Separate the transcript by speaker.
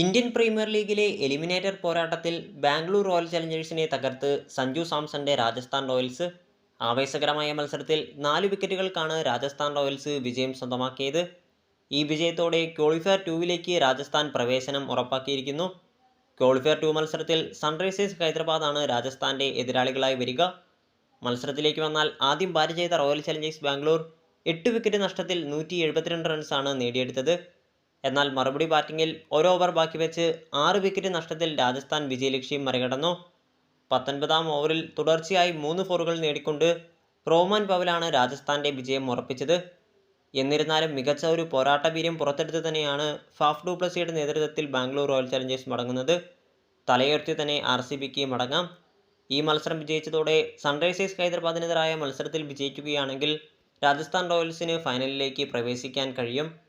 Speaker 1: Indian premier ലീഗിലെ eliminator പോരാട്ടത്തിൽ Bangalore royal ചലഞ്ചേഴ്സിനെ തകർത്ത് സഞ്ജു സാംസന്റെ രാജസ്ഥാൻ റോയൽസ്. ആവേശകരമായ മത്സരത്തിൽ നാല് വിക്കറ്റുകൾക്കാണ് രാജസ്ഥാൻ റോയൽസ് വിജയം സ്വന്തമാക്കിയത്. ഈ വിജയത്തോടെ ക്വാളിഫയർ ടൂവിലേക്ക് രാജസ്ഥാൻ പ്രവേശനം ഉറപ്പാക്കിയിരിക്കുന്നു. ക്വാളിഫയർ ടു മത്സരത്തിൽ സൺറൈസേഴ്സ് ഹൈദരാബാദാണ് രാജസ്ഥാന്റെ എതിരാളികളായി വരിക. മത്സരത്തിലേക്ക് വന്നാൽ ആദ്യം ബാറ്റ് ചെയ്ത റോയൽ ചലഞ്ചേഴ്സ് ബാംഗ്ലൂർ എട്ട് വിക്കറ്റ് നഷ്ടത്തിൽ നൂറ്റി എഴുപത്തിരണ്ട് റൺസാണ് നേടിയെടുത്തത്. എന്നാൽ മറുപടി ബാറ്റിംഗിൽ ഒരു ഓവർ ബാക്കി വെച്ച് ആറ് വിക്കറ്റ് നഷ്ടത്തിൽ രാജസ്ഥാൻ വിജയലക്ഷ്യം മറികടന്നു. പത്തൊൻപതാം ഓവറിൽ തുടർച്ചയായി മൂന്ന് ഫോറുകൾ നേടിക്കൊണ്ട് റോമാൻ പവലാണ് രാജസ്ഥാന്റെ വിജയം ഉറപ്പിച്ചത്. എന്നിരുന്നാലും മികച്ച ഒരു പോരാട്ട വീര്യം പുറത്തെടുത്ത് തന്നെയാണ് ഫാഫ് ഡൂപ്ലസിയുടെ നേതൃത്വത്തിൽ ബാംഗ്ലൂർ റോയൽ ചലഞ്ചേഴ്സ് മടങ്ങുന്നത്. തലയുയർത്തി തന്നെ ആർ സി ബിക്ക് മടങ്ങാം. ഈ മത്സരം വിജയിച്ചതോടെ സൺറൈസേഴ്സ് ഹൈദരാബാദിനെതിരായ മത്സരത്തിൽ വിജയിക്കുകയാണെങ്കിൽ രാജസ്ഥാൻ റോയൽസിന് ഫൈനലിലേക്ക് പ്രവേശിക്കാൻ കഴിയും.